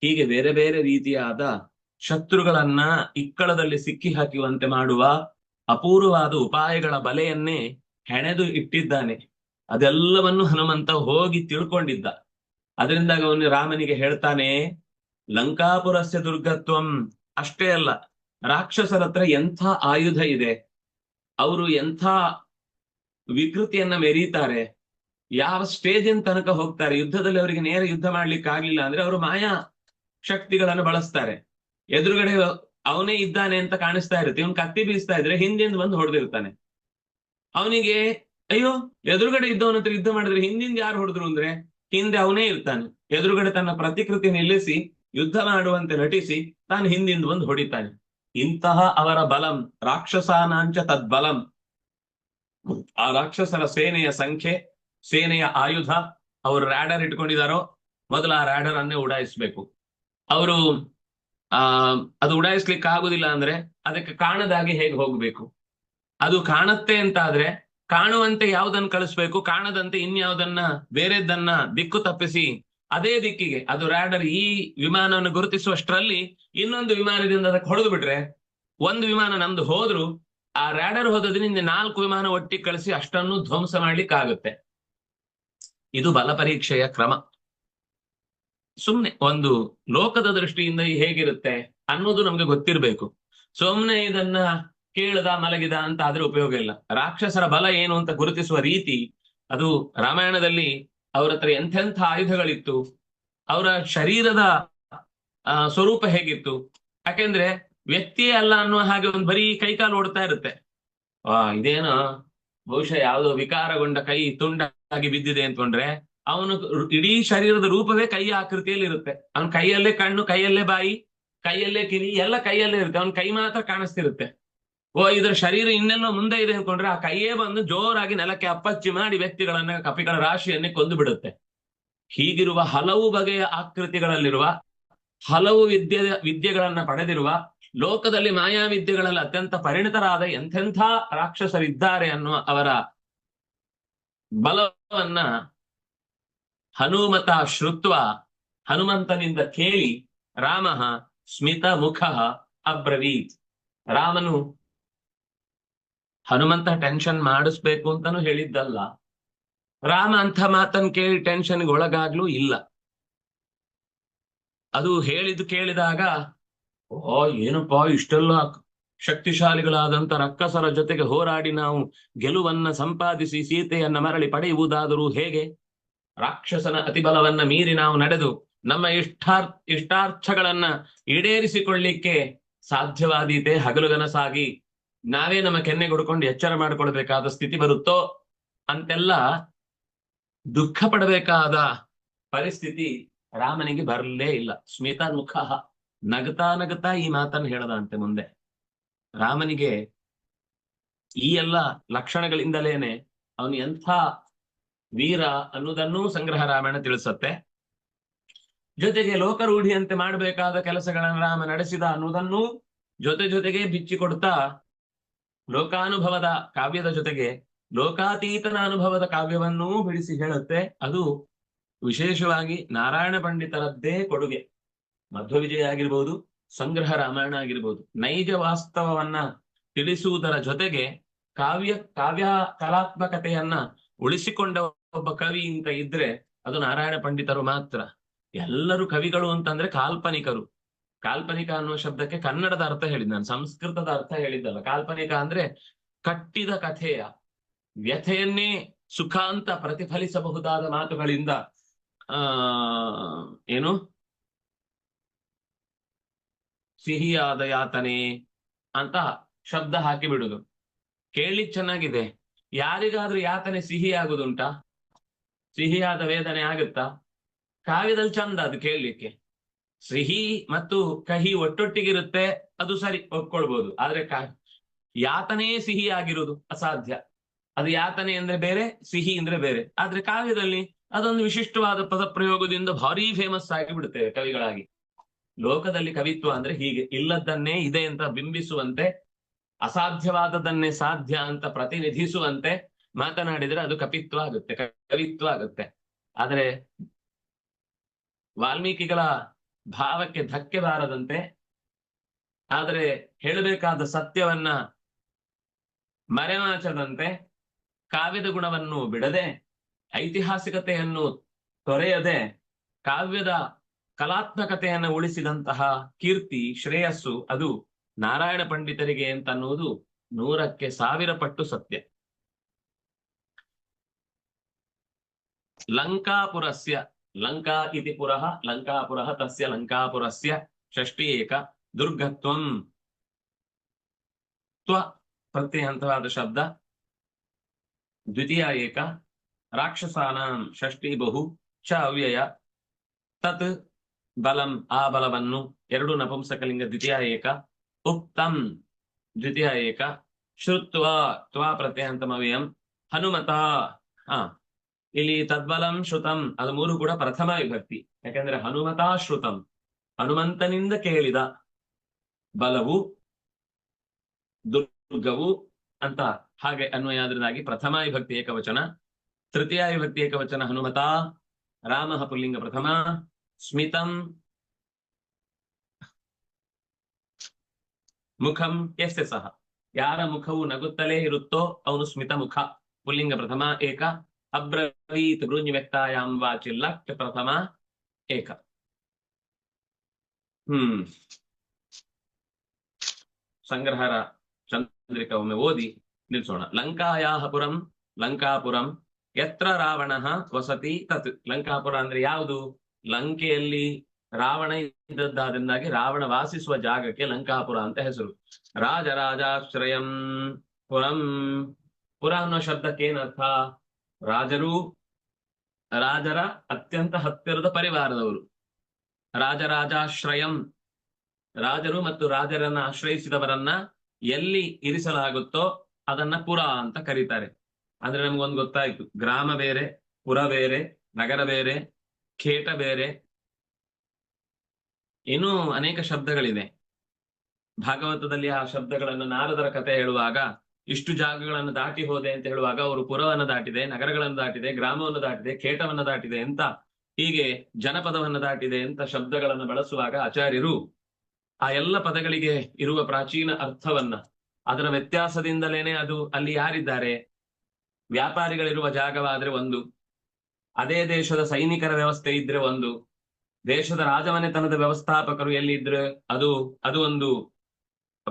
ಹೀಗೆ ಬೇರೆ ಬೇರೆ ರೀತಿಯಾದ ಶತ್ರುಗಳನ್ನ ಇಕ್ಕಳದಲ್ಲಿ ಸಿಕ್ಕಿ ಹಾಕುವಂತೆ ಮಾಡುವ ಅಪೂರ್ವವಾದ ಉಪಾಯಗಳ ಬಲೆಯನ್ನೇ ಹೆಣೆದು ಇಟ್ಟಿದ್ದಾನೆ. ಅದೆಲ್ಲವನ್ನು ಹನುಮಂತ ಹೋಗಿ ತಿಳ್ಕೊಂಡಿದ್ದ. ಅದರಿಂದಾಗ ಅವನು ರಾಮನಿಗೆ ಹೇಳ್ತಾನೆ, ಲಂಕಾಪುರಸ್ಯ ದುರ್ಗತ್ವಂ ಅಷ್ಟೇ ಅಲ್ಲ, ರಾಕ್ಷಸರ ಹತ್ರ ಎಂಥ ಆಯುಧ ಇದೆ, ಅವರು ಎಂಥ ವಿಕೃತಿಯನ್ನ ಮೆರೀತಾರೆ, ಯಾವ ಸ್ಟೇಜಿನ ತನಕ ಹೋಗ್ತಾರೆ, ಯುದ್ಧದಲ್ಲಿ ಅವರಿಗೆ ನೇರ ಯುದ್ಧ ಮಾಡ್ಲಿಕ್ಕೆ ಆಗ್ಲಿಲ್ಲ ಅಂದ್ರೆ ಅವರು ಮಾಯಾ ಶಕ್ತಿಗಳನ್ನು ಬಳಸ್ತಾರೆ. ಎದುರುಗಡೆ ಅವನೇ ಇದ್ದಾನೆ ಅಂತ ಕಾಣಿಸ್ತಾ ಇರುತ್ತೆ. ಇವನ್ ಕತ್ತಿ ಬೀಸ್ತಾ ಇದ್ರೆ ಹಿಂದಿಂದ ಬಂದು ಹೊಡೆದಿರ್ತಾನೆ. ಅವನಿಗೆ, ಅಯ್ಯೋ, ಎದುರುಗಡೆ ಇದ್ದವನ ಹತ್ರ ಯುದ್ಧ ಮಾಡಿದ್ರೆ ಹಿಂದಿಂದ ಯಾರು ಹೊಡೆದ್ರು ಅಂದ್ರೆ? ಹಿಂದೆ ಅವನೇ ಇರ್ತಾನೆ. ಎದುರುಗಡೆ ತನ್ನ ಪ್ರತಿಕೃತಿ ನಿಲ್ಲಿಸಿ, ಯುದ್ಧ ಮಾಡುವಂತೆ ನಟಿಸಿ, ತಾನು ಹಿಂದಿಂದ ಬಂದು ಹೊಡಿತಾನೆ. ಇಂತಹ ಅವರ ಬಲಂ, ರಾಕ್ಷಸಾನಾಂಚ ತದ್ಬಲಂ. ಆ ರಾಕ್ಷಸರ ಸೇನೆಯ ಸಂಖ್ಯೆ, ಸೇನೆಯ ಆಯುಧ, ಅವರು ರ್ಯಾಡರ್ ಇಟ್ಕೊಂಡಿದಾರೋ, ಮೊದಲು ಆ ರ್ಯಾಡರ್ ಅನ್ನೇ ಉಡಾಯಿಸ್ಬೇಕು. ಅವರು ಆ, ಅದು ಉಡಾಯಿಸ್ಲಿಕ್ಕೆ ಆಗುದಿಲ್ಲ ಅಂದ್ರೆ ಅದಕ್ಕೆ ಕಾಣದಾಗಿ ಹೇಗೆ ಹೋಗ್ಬೇಕು? ಅದು ಕಾಣುತ್ತೆ ಅಂತ ಆದ್ರೆ ಕಾಣುವಂತೆ ಯಾವ್ದನ್ನ ಕಳಿಸ್ಬೇಕು? ಕಾಣದಂತೆ ಇನ್ಯಾವುದನ್ನ ಬೇರೆದನ್ನ ದಿಕ್ಕು ತಪ್ಪಿಸಿ ಅದೇ ದಿಕ್ಕಿಗೆ, ಅದು ರಾಡರ್ ಈ ವಿಮಾನವನ್ನು ಗುರುತಿಸುವಷ್ಟರಲ್ಲಿ ಇನ್ನೊಂದು ವಿಮಾನದಿಂದ ಅದಕ್ಕೆ ಹೊಡೆದು ಬಿಟ್ರೆ ಒಂದು ವಿಮಾನ ನಮ್ದು ಹೋದ್ರು, ಆ ರಾಡರ್ ಹೋದ್ರಿಂದ ನಾಲ್ಕು ವಿಮಾನ ಒಟ್ಟಿಗೆ ಕಳಿಸಿ ಅಷ್ಟನ್ನು ಧ್ವಂಸ ಮಾಡ್ಲಿಕ್ಕೆ ಆಗುತ್ತೆ ಇದು ಬಲ ಪರೀಕ್ಷೆಯ ಕ್ರಮ. ಸುಮ್ನೆ ಒಂದು ಲೋಕದ ದೃಷ್ಟಿಯಿಂದ ಹೇಗಿರುತ್ತೆ ಅನ್ನೋದು ನಮ್ಗೆ ಗೊತ್ತಿರ್ಬೇಕು. ಸುಮ್ನೆ ಇದನ್ನ ಕೇಳದ, ಮಲಗಿದ ಅಂತ ಆದ್ರೆ ಉಪಯೋಗ ಇಲ್ಲ. ರಾಕ್ಷಸರ ಬಲ ಏನು ಅಂತ ಗುರುತಿಸುವ ರೀತಿ ಅದು ರಾಮಾಯಣದಲ್ಲಿ ಅವ್ರ ಹತ್ರ ಎಂಥೆಂಥ ಆಯುಧಗಳಿತ್ತು, ಅವರ ಶರೀರದ ಸ್ವರೂಪ ಹೇಗಿತ್ತು. ಯಾಕೆಂದ್ರೆ ವ್ಯಕ್ತಿಯೇ ಅಲ್ಲ ಅನ್ನುವ ಹಾಗೆ ಒಂದು ಬರೀ ಕೈಕಾಲು ಓಡ್ತಾ ಇರುತ್ತೆ. ಆ, ಇದೇನೋ ಬಹುಶಃ ಯಾವುದೋ ವಿಕಾರಗೊಂಡ ಕೈ ತುಂಡಾಗಿ ಬಿದ್ದಿದೆ ಅಂದ್ಕೊಂಡ್ರೆ ಅವನು ಇಡೀ ಶರೀರದ ರೂಪವೇ ಕೈಯ ಆಕೃತಿಯಲ್ಲಿ ಇರುತ್ತೆ. ಅವನ ಕೈಯಲ್ಲೇ ಕಣ್ಣು, ಕೈಯಲ್ಲೇ ಬಾಯಿ, ಕೈಯಲ್ಲೇ ಕಿವಿ, ಎಲ್ಲ ಕೈಯಲ್ಲೇ ಇರುತ್ತೆ. ಅವನ ಕೈ ಮಾತ್ರ ಕಾಣಿಸ್ತಿರುತ್ತೆ. ಓ, ಇದರ ಶರೀರ ಇನ್ನೆಲ್ಲೋ ಮುಂದೆ ಇದೆ ಅನ್ಕೊಂಡ್ರೆ ಆ ಕೈಯೇ ಬಂದು ಜೋರಾಗಿ ನೆಲಕ್ಕೆ ಅಪ್ಪಚ್ಚಿ ಮಾಡಿ ವ್ಯಕ್ತಿಗಳನ್ನ, ಕಪಿಗಳ ರಾಶಿಯನ್ನೇ ಕೊಂದು ಬಿಡುತ್ತೆ. ಹೀಗಿರುವ ಹಲವು ಬಗೆಯ ಆಕೃತಿಗಳಲ್ಲಿರುವ, ಹಲವು ವಿದ್ಯೆ, ವಿದ್ಯೆಗಳನ್ನ ಪಡೆದಿರುವ, ಲೋಕದಲ್ಲಿ ಮಾಯಾ ವಿದ್ಯೆಗಳಲ್ಲಿ ಅತ್ಯಂತ ಪರಿಣಿತರಾದ ಎಂಥೆಂಥ ರಾಕ್ಷಸರಿದ್ದಾರೆ ಅನ್ನುವ ಅವರ ಬಲವನ್ನ ಹನುಮತ ಶ್ರುತ್ವ ಹನುಮಂತನಿಂದ ಕೇಳಿ ರಾಮ ಸ್ಮಿತ ಮುಖ ಅಬ್ರವೀತ್. ರಾಮನು ಹನುಮಂತ ಟೆನ್ಷನ್ ಮಾಡಿಸ್ಬೇಕು ಅಂತಾನು ಹೇಳಿದ್ದಲ್ಲ. ರಾಮ ಅಂಥ ಮಾತನ್ ಕೇಳಿ ಟೆನ್ಷನ್ಗೆ ಒಳಗಾಗ್ಲೂ ಇಲ್ಲ. ಅದು ಹೇಳಿದ್ದು ಕೇಳಿದಾಗ ಓ ಏನಪ್ಪಾ, ಇಷ್ಟೆಲ್ಲ ಶಕ್ತಿಶಾಲಿಗಳಾದಂತ ರಕ್ಕಸರ ಜೊತೆಗೆ ಹೋರಾಡಿ ನಾವು ಗೆಲುವನ್ನ ಸಂಪಾದಿಸಿ ಸೀತೆಯನ್ನ ಮರಳಿ ಪಡೆಯುವುದಾದರೂ ಹೇಗೆ? ರಾಕ್ಷಸನ ಅತಿಬಲವನ್ನ ಮೀರಿ ನಾವು ನಡೆದು ನಮ್ಮ ಇಷ್ಟಾರ್, ಇಷ್ಟಾರ್ಥಗಳನ್ನ ಈಡೇರಿಸಿಕೊಳ್ಳಿಕ್ಕೆ ಸಾಧ್ಯವಾದೀತೆ ಹಗಲುಗನಸಾಗಿ ನಾವೇ ನಮ್ಮ ಕೆನ್ನೆ ಗುಡ್ಕೊಂಡು ಎಚ್ಚರ ಮಾಡಿಕೊಳ್ಬೇಕಾದ ಸ್ಥಿತಿ ಬರುತ್ತೋ ಅಂತೆಲ್ಲ ದುಃಖ ಪಡಬೇಕಾದ ಪರಿಸ್ಥಿತಿ ರಾಮನಿಗೆ ಬರಲೇ ಇಲ್ಲ. ಸ್ಮಿತಾ ಮುಖ ನಗತಾ ನಗತಾ ಈ ಮಾತನ್ನು ಹೇಳದಂತೆ ಮುಂದೆ. ರಾಮನಿಗೆ ಈ ಎಲ್ಲ ಲಕ್ಷಣಗಳಿಂದಲೇನೆ ಅವನು ಎಂಥ ವೀರ ಅನ್ನುವುದನ್ನೂ ಸಂಗ್ರಹ ರಾಮಾಯಣ ತಿಳಿಸುತ್ತೆ. ಜೊತೆಗೆ ಲೋಕರೂಢಿಯಂತೆ ಮಾಡಬೇಕಾದ ಕೆಲಸಗಳನ್ನು ರಾಮ ನಡೆಸಿದ ಅನ್ನುವುದನ್ನೂ ಜೊತೆ ಜೊತೆಗೆ ಬಿಚ್ಚಿಕೊಡ್ತಾ ಲೋಕಾನುಭವದ ಕಾವ್ಯದ ಜೊತೆಗೆ ಲೋಕಾತೀತನ ಅನುಭವದ ಕಾವ್ಯವನ್ನೂ ಬಿಡಿಸಿ ಹೇಳುತ್ತೆ. ಅದು ವಿಶೇಷವಾಗಿ ನಾರಾಯಣ ಪಂಡಿತರದ್ದೇ ಕೊಡುಗೆ. ಮಧ್ವ ವಿಜಯ ಆಗಿರ್ಬೋದು, ಸಂಗ್ರಹ ರಾಮಾಯಣ ಆಗಿರ್ಬೋದು. ನೈಜ ವಾಸ್ತವವನ್ನ ತಿಳಿಸುವುದರ ಜೊತೆಗೆ ಕಾವ್ಯ ಕಾವ್ಯ ಕಲಾತ್ಮಕತೆಯನ್ನ ಉಳಿಸಿಕೊಂಡ ಒಬ್ಬ ಕವಿ ಅಂತ ಇದ್ರೆ ಅದು ನಾರಾಯಣ ಪಂಡಿತರು ಮಾತ್ರ. ಎಲ್ಲರೂ ಕವಿಗಳು ಅಂತಂದ್ರೆ ಕಾಲ್ಪನಿಕರು. ಕಾಲ್ಪನಿಕ ಅನ್ನುವ ಶಬ್ದಕ್ಕೆ ಕನ್ನಡದ ಅರ್ಥ ಹೇಳಿದ್ ನಾನು, ಸಂಸ್ಕೃತದ ಅರ್ಥ ಹೇಳಿದ್ದಲ್ಲ. ಕಾಲ್ಪನಿಕ ಅಂದ್ರೆ ಕಟ್ಟಿದ ಕಥೆಯ ವ್ಯಥೆಯನ್ನೇ ಸುಖ ಅಂತ ಪ್ರತಿಫಲಿಸಬಹುದಾದ ಮಾತುಗಳಿಂದ, ಆ, ಏನು? ಸಿಹಿಯಾದ ಯಾತನೆ ಅಂತ ಶಬ್ದ ಹಾಕಿ ಬಿಡುದು. ಕೇಳಿ ಚೆನ್ನಾಗಿದೆ. ಯಾರಿಗಾದ್ರೂ ಯಾತನೆ ಸಿಹಿ ಆಗುದುಂಟಾ ಸಿಹಿಯಾದ ವೇದನೆ ಆಗುತ್ತಾ? ಕಾವ್ಯದಲ್ಲಿ ಚಂದ ಅದು ಕೇಳಲಿಕ್ಕೆ. ಸಿಹಿ ಮತ್ತು ಕಹಿ ಒಟ್ಟೊಟ್ಟಿಗಿರುತ್ತೆ, ಅದು ಸರಿ ಒಪ್ಕೊಳ್ಬಹುದು ಆದ್ರೆ ಕಾ, ಯಾತನೆ ಸಿಹಿ ಆಗಿರುವುದು ಅಸಾಧ್ಯ. ಅದು ಯಾತನೆ ಅಂದ್ರೆ ಬೇರೆ, ಸಿಹಿ ಅಂದ್ರೆ ಬೇರೆ. ಆದ್ರೆ ಕಾವ್ಯದಲ್ಲಿ ಅದೊಂದು ವಿಶಿಷ್ಟವಾದ ಪದ ಪ್ರಯೋಗದಿಂದ ಭಾರಿ ಫೇಮಸ್ ಆಗಿ ಬಿಡುತ್ತೇವೆ ಕವಿಗಳಾಗಿ. ಲೋಕದಲ್ಲಿ ಕವಿತ್ವ ಅಂದ್ರೆ ಹೀಗೆ ಇಲ್ಲದನ್ನೇ ಇದೆ ಅಂತ ಬಿಂಬಿಸುವಂತೆ ಅಸಾಧ್ಯವಾದದನ್ನೇ ಸಾಧ್ಯ ಅಂತ ಪ್ರತಿನಿಧಿಸುವಂತೆ ಮಾತನಾಡಿದ್ರೆ ಅದು ಕಪಿತ್ವ ಆಗುತ್ತೆ, ಕವಿತ್ವ ಆಗುತ್ತೆ. ಆದರೆ ವಾಲ್ಮೀಕಿಗಳ ಭಾವಕ್ಕೆ ಧಕ್ಕೆ ಬಾರದಂತೆ, ಆದರೆ ಹೇಳಬೇಕಾದ ಸತ್ಯವನ್ನ ಮರೆಮಾಚದಂತೆ, ಕಾವ್ಯದ ಗುಣವನ್ನು ಬಿಡದೆ, ಐತಿಹಾಸಿಕತೆಯನ್ನು ತೊರೆಯದೆ, ಕಾವ್ಯದ ಕಲಾತ್ಮಕತೆಯನ್ನು ಉಳಿಸಿದಂತಹ ಕೀರ್ತಿ, ಶ್ರೇಯಸ್ಸು ಅದು ನಾರಾಯಣ ಪಂಡಿತರಿಗೆ ಅಂತ ಅನ್ನುವುದು ನೂರಕ್ಕೆ ಸಾವಿರ ಪಟ್ಟು ಸತ್ಯ. ಲಂಕಾಪುರಸ್ಯ ಲಂಕಾ ಇತಿ ಪುರಃ ಲಂಕಾಪುರಃ ತಸ್ಯ ಲಂಕಾಪುರಸ್ಯ ಷಷ್ಟಿ ಏಕ ದುರ್ಗತ್ವಂ ತ್ವ ಪ್ರತ್ಯಯಂತವಾದ ಶಬ್ದ ದ್ವಿತೀಯ ಏಕ ರಾಕ್ಷಸಾನಾಂ ಷಷ್ಟಿ ಬಹು ಚ ಅವ್ಯಯ ತತ್ ಬಲಂ ಆ ಬಲವನ್ನು ಎರಡು ನಪುಂಸಕಲಿಂಗ ದ್ವಿತೀಯ ಏಕ ಉಕ್ತಂ ದ್ವಿತೀಯ ಏಕ ಶ್ರುತ್ವ ತ್ವ ಪ್ರತ್ಯಯಂತಮವ್ಯಯಂ ಹನುಮತ ಆ ಇಲ್ಲಿ ತದ್ಬಲಂ ಶ್ರುತಂ. ಅದ ಮೂರು ಕೂಡ ಪ್ರಥಮ ವಿಭಕ್ತಿ. ಯಾಕಂದ್ರೆ ಹನುಮತಾ ಶ್ರುತಂ. ಹನುಮಂತನಿಂದ ಕೇಳಿದ ಬಲವು, ದುರ್ಗವು ಅಂತ ಹಾಗೆ ಅನ್ವಯ ಆದ್ರದಾಗಿ ಪ್ರಥಮ ವಿಭಕ್ತಿ ಏಕವಚನ, ತೃತೀಯ ವಿಭಕ್ತಿ ಏಕವಚನ ಹನುಮತ, ರಾಮ ಪುಲ್ಲಿಂಗ ಪ್ರಥಮ, ಸ್ಮಿತಂ ಮುಖಂ ಎಸ್ತೆ ಸಹ. ಯಾರ ಮುಖವು ನಗುತ್ತಲೇ ಇರುತ್ತೋ ಅವನು ಸ್ಮಿತ ಮುಖ, ಪುಲ್ಲಿಂಗ ಪ್ರಥಮ, ಏಕ ಅಬ್ರವೀತ್ ಗೃಂಜ್ ವ್ಯಕ್ತಾಯಾಮ್ ವಾಚಿ ಲಟ್ ಪ್ರಥಮ ಏಕ. ಹ್ಮ್. ಸಂಗ್ರಹರ ಚಂದ್ರಿಕ ಒಮ್ಮೆ ಓದಿ ನಿಲ್ಸೋಣ. ಲಂಕಾಯಾಹ ಪುರಂ, ಲಂಕಾಪುರಂ, ಯತ್ರ ರಾವಣ ವಸತಿ ತತ್. ಲಂಕಾಪುರ ಅಂದ್ರೆ ಯಾವುದು? ಲಂಕೆಯಲ್ಲಿ ರಾವಣ ಇದ್ದದ್ದಾದಿಂದಾಗಿ ರಾವಣ ವಾಸಿಸುವ ಜಾಗಕ್ಕೆ ಲಂಕಾಪುರ ಅಂತ ಹೆಸರು. ರಾಜರಾಜಾಶ್ರಯಂ ಪುರಂ. ಪುರ ಅನ್ನೋ ಶಬ್ದಕ್ಕೆ ಏನರ್ಥ ರಾಜರು, ರಾಜರ ಅತ್ಯಂತ ಹತ್ತಿರದ ಪರಿವಾರದವರು. ರಾಜರಾಜಾಶ್ರಯಂ. ರಾಜರು ಮತ್ತು ರಾಜರನ್ನ ಆಶ್ರಯಿಸಿದವರನ್ನ ಎಲ್ಲಿ ಇರಿಸಲಾಗುತ್ತೋ ಅದನ್ನ ಪುರ ಅಂತ ಕರೀತಾರೆ. ಅಂದ್ರೆ ನಮ್ಗೊಂದು ಗೊತ್ತಾಯ್ತು. ಗ್ರಾಮ ಬೇರೆ, ಪುರ ಬೇರೆ, ನಗರ ಬೇರೆ, ಖೇಟ ಬೇರೆ. ಇನ್ನೂ ಅನೇಕ ಶಬ್ದಗಳಿವೆ. ಭಾಗವತದಲ್ಲಿ ಆ ಶಬ್ದಗಳನ್ನು ನಾರದರ ಕಥೆ ಹೇಳುವಾಗ ಇಷ್ಟು ಜಾಗಗಳನ್ನು ದಾಟಿ ಹೋದೆ ಅಂತ ಹೇಳುವಾಗ ಅವರು ಪುರವನ್ನು ದಾಟಿದೆ, ನಗರಗಳನ್ನು ದಾಟಿದೆ, ಗ್ರಾಮವನ್ನು ದಾಟಿದೆ ಖೇಟವನ್ನು ದಾಟಿದೆ ಅಂತ ಹೀಗೆ ಜನಪದವನ್ನು ದಾಟಿದೆ ಅಂತ ಶಬ್ದಗಳನ್ನು ಬಳಸುವಾಗ ಆಚಾರ್ಯರು ಆ ಎಲ್ಲ ಪದಗಳಿಗೆ ಇರುವ ಪ್ರಾಚೀನ ಅರ್ಥವನ್ನ ಅದರ ವ್ಯತ್ಯಾಸದಿಂದಲೇನೆ ಅದು ಅಲ್ಲಿ ಯಾರಿದ್ದಾರೆ? ವ್ಯಾಪಾರಿಗಳಿರುವ ಜಾಗವಾದ್ರೆ ಒಂದು, ಅದೇ ದೇಶದ ಸೈನಿಕರ ವ್ಯವಸ್ಥೆ ಇದ್ರೆ ಒಂದು, ದೇಶದ ರಾಜಮನೆತನದ ವ್ಯವಸ್ಥಾಪಕರು ಎಲ್ಲಿದ್ರೆ ಅದು ಅದು ಒಂದು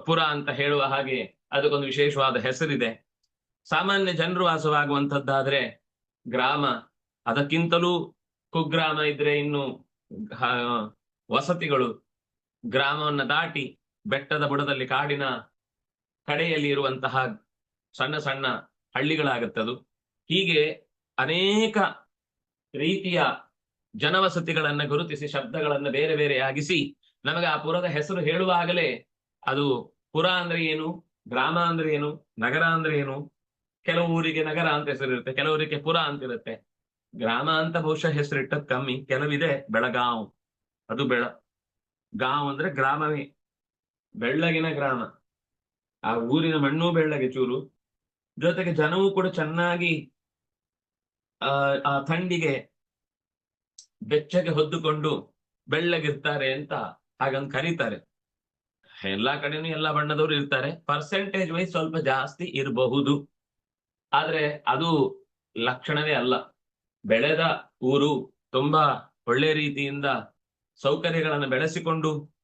ಪುರ ಅಂತ ಹೇಳುವ ಹಾಗೆ ಅದಕ್ಕೊಂದು ವಿಶೇಷವಾದ ಹೆಸರಿದೆ. ಸಾಮಾನ್ಯ ಜನರು ವಾಸವಾಗುವಂಥದ್ದಾದ್ರೆ ಗ್ರಾಮ. ಅದಕ್ಕಿಂತಲೂ ಕುಗ್ರಾಮ ಇದ್ರೆ ಇನ್ನು ವಸತಿಗಳು. ಗ್ರಾಮವನ್ನ ದಾಟಿ ಬೆಟ್ಟದ ಬುಡದಲ್ಲಿ ಕಾಡಿನ ಕಡೆಯಲ್ಲಿ ಇರುವಂತಹ ಸಣ್ಣ ಸಣ್ಣ ಹಳ್ಳಿಗಳಾಗುತ್ತದು ಹೀಗೆ ಅನೇಕ ರೀತಿಯ ಜನವಸತಿಗಳನ್ನ ಗುರುತಿಸಿ ಶಬ್ದಗಳನ್ನ ಬೇರೆ ಬೇರೆಯಾಗಿಸಿ ನಮಗೆ ಆ ಪುರದ ಹೆಸರು ಹೇಳುವಾಗಲೇ ಅದು ಪುರ ಅಂದ್ರೆ ಏನು? ಗ್ರಾಮ ಅಂದ್ರೆ ಏನು? ನಗರ ಅಂದ್ರೆ ಏನು? ಕೆಲವು ಊರಿಗೆ ನಗರ ಅಂತ ಹೆಸರಿರುತ್ತೆ ಕೆಲವರಿಗೆ ಪುರ ಅಂತಿರುತ್ತೆ ಗ್ರಾಮ ಅಂತ ಬಹುಶಃ ಹೆಸರಿಟ್ಟದ್ ಕಮ್ಮಿ, ಕೆಲವಿದೆ ಬೆಳಗಾವ್. ಅದು ಬೆಳ, ಗಾಂವ್ ಅಂದ್ರೆ ಗ್ರಾಮವೇ. ಬೆಳ್ಳಗಿನ ಗ್ರಾಮ. ಆ ಊರಿನ ಮಣ್ಣು ಬೆಳ್ಳಗೆ ಚೂರು. ಜೊತೆಗೆ ಜನವು ಕೂಡ ಚೆನ್ನಾಗಿ, ಆ ಥಂಡಿಗೆ ಬೆಚ್ಚಗೆ ಹೊದ್ದುಕೊಂಡು ಬೆಳ್ಳಗಿರ್ತಾರೆ ಅಂತ ಹಾಗಂತ ಕರೀತಾರೆ. ಎಲ್ಲಾ ಕಡೆನೂ ಎಲ್ಲಾ ಬಣ್ಣದವರು ಇರ್ತಾರೆ. ಪರ್ಸೆಂಟೇಜ್ ವೈಸ್ ಸ್ವಲ್ಪ ಜಾಸ್ತಿ ಇರಬಹುದು. ಆದ್ರೆ ಅದು ಲಕ್ಷಣವೇ ಅಲ್ಲ. ಬೆಳೆದ ಊರು ತುಂಬಾ ಒಳ್ಳೆ ರೀತಿಯಿಂದ ಸೌಕರ್ಯಗಳನ್ನು ಬೆಳೆಸಿಕೊಂಡು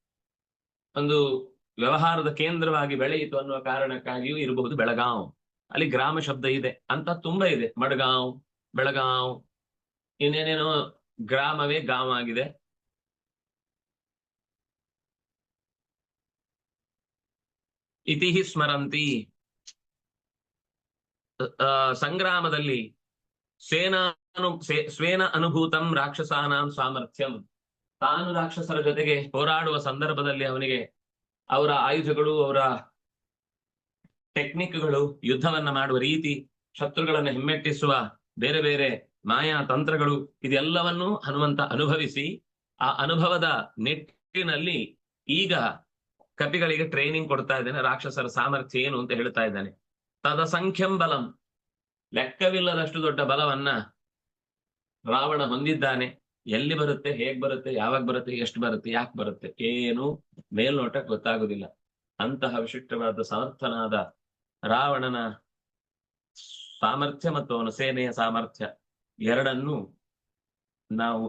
ಒಂದು ವ್ಯವಹಾರದ ಕೇಂದ್ರವಾಗಿ ಬೆಳೆಯಿತು ಅನ್ನುವ ಕಾರಣಕ್ಕಾಗಿಯೂ ಇರಬಹುದು ಬೆಳಗಾವ್. ಅಲ್ಲಿ ಗ್ರಾಮ ಶಬ್ದ ಇದೆ. ಅಂತ ತುಂಬಾ ಇದೆ. ಮಡಗಾವ್, ಬೆಳಗಾವ್, ಇನ್ನೇನೇನೋ ಗ್ರಾಮವೇ ಗಾಂವ್ ಆಗಿದೆ. ಇತಿ ಸ್ಮರಂತಿ. ಸಂಗ್ರಾಮದಲ್ಲಿ ಸೇನಾನು ಸ್ವೇನ ಅನುಭೂತಂ ರಾಕ್ಷಸಾನಾಂ ಸಾಮರ್ಥ್ಯಂ. ತಾನು ರಾಕ್ಷಸರ ಜೊತೆಗೆ ಹೋರಾಡುವ ಸಂದರ್ಭದಲ್ಲಿ ಅವನಿಗೆ ಅವರ ಆಯುಧಗಳು, ಅವರ ಟೆಕ್ನಿಕ್ಗಳು, ಯುದ್ಧವನ್ನ ಮಾಡುವ ರೀತಿ, ಶತ್ರುಗಳನ್ನು ಹಿಮ್ಮೆಟ್ಟಿಸುವ ಬೇರೆ ಬೇರೆ ಮಾಯಾ ತಂತ್ರಗಳು, ಇದೆಲ್ಲವನ್ನೂ ಹನುಮಂತ ಅನುಭವಿಸಿ, ಆ ಅನುಭವದ ನಿಟ್ಟಿನಲ್ಲಿ ಈಗ ಕಪಿಗಳಿಗೆ ಟ್ರೈನಿಂಗ್ ಕೊಡ್ತಾ ಇದ್ದಾನೆ, ರಾಕ್ಷಸರ ಸಾಮರ್ಥ್ಯ ಏನು ಅಂತ ಹೇಳ್ತಾ ಇದ್ದಾನೆ. ತದಸಂಖ್ಯಂ ಬಲಂ. ಲೆಕ್ಕವಿಲ್ಲದಷ್ಟು ದೊಡ್ಡ ಬಲವನ್ನ ರಾವಣ ಹೊಂದಿದ್ದಾನೆ. ಎಲ್ಲಿ ಬರುತ್ತೆ, ಹೇಗ್ ಬರುತ್ತೆ, ಯಾವಾಗ ಬರುತ್ತೆ, ಎಷ್ಟು ಬರುತ್ತೆ, ಯಾಕೆ ಬರುತ್ತೆ, ಏನು ಮೇಲ್ನೋಟಕ್ಕೆ ಗೊತ್ತಾಗುದಿಲ್ಲ. ಅಂತಹ ವಿಶಿಷ್ಟವಾದ ಸಮರ್ಥನಾದ ರಾವಣನ ಸಾಮರ್ಥ್ಯ ಮತ್ತು ಅವನ ಸೇನೆಯ ಸಾಮರ್ಥ್ಯ ಎರಡನ್ನೂ ನಾವು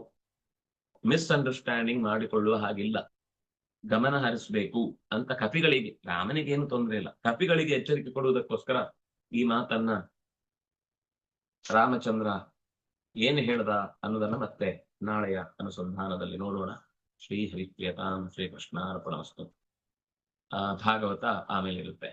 ಮಿಸ್ಅಂಡರ್ಸ್ಟ್ಯಾಂಡಿಂಗ್ ಮಾಡಿಕೊಳ್ಳುವ ಹಾಗಿಲ್ಲ. ಗಮನ ಹರಿಸಬೇಕು ಅಂತ ಕಪಿಗಳಿಗೆ ರಾಮನಿಗೆ ಏನು ತೊಂದರೆ ಇಲ್ಲ. ಕಪಿಗಳಿಗೆ ಎಚ್ಚರಿಕೆ ಕೊಡುವುದಕ್ಕೋಸ್ಕರ ಈ ಮಾತನ್ನ ರಾಮಚಂದ್ರ ಏನು ಹೇಳ್ದ ಅನ್ನೋದನ್ನ ಮತ್ತೆ ನಾಳೆಯ ಅನುಸಂಧಾನದಲ್ಲಿ ನೋಡೋಣ. ಶ್ರೀ ಹರಿಪ್ರಿಯತಾಂ ಶ್ರೀ ಕೃಷ್ಣಾರ್ಪಣಮಸ್ತು ಆ, ಭಾಗವತ ಆಮೇಲೆ ಇರುತ್ತೆ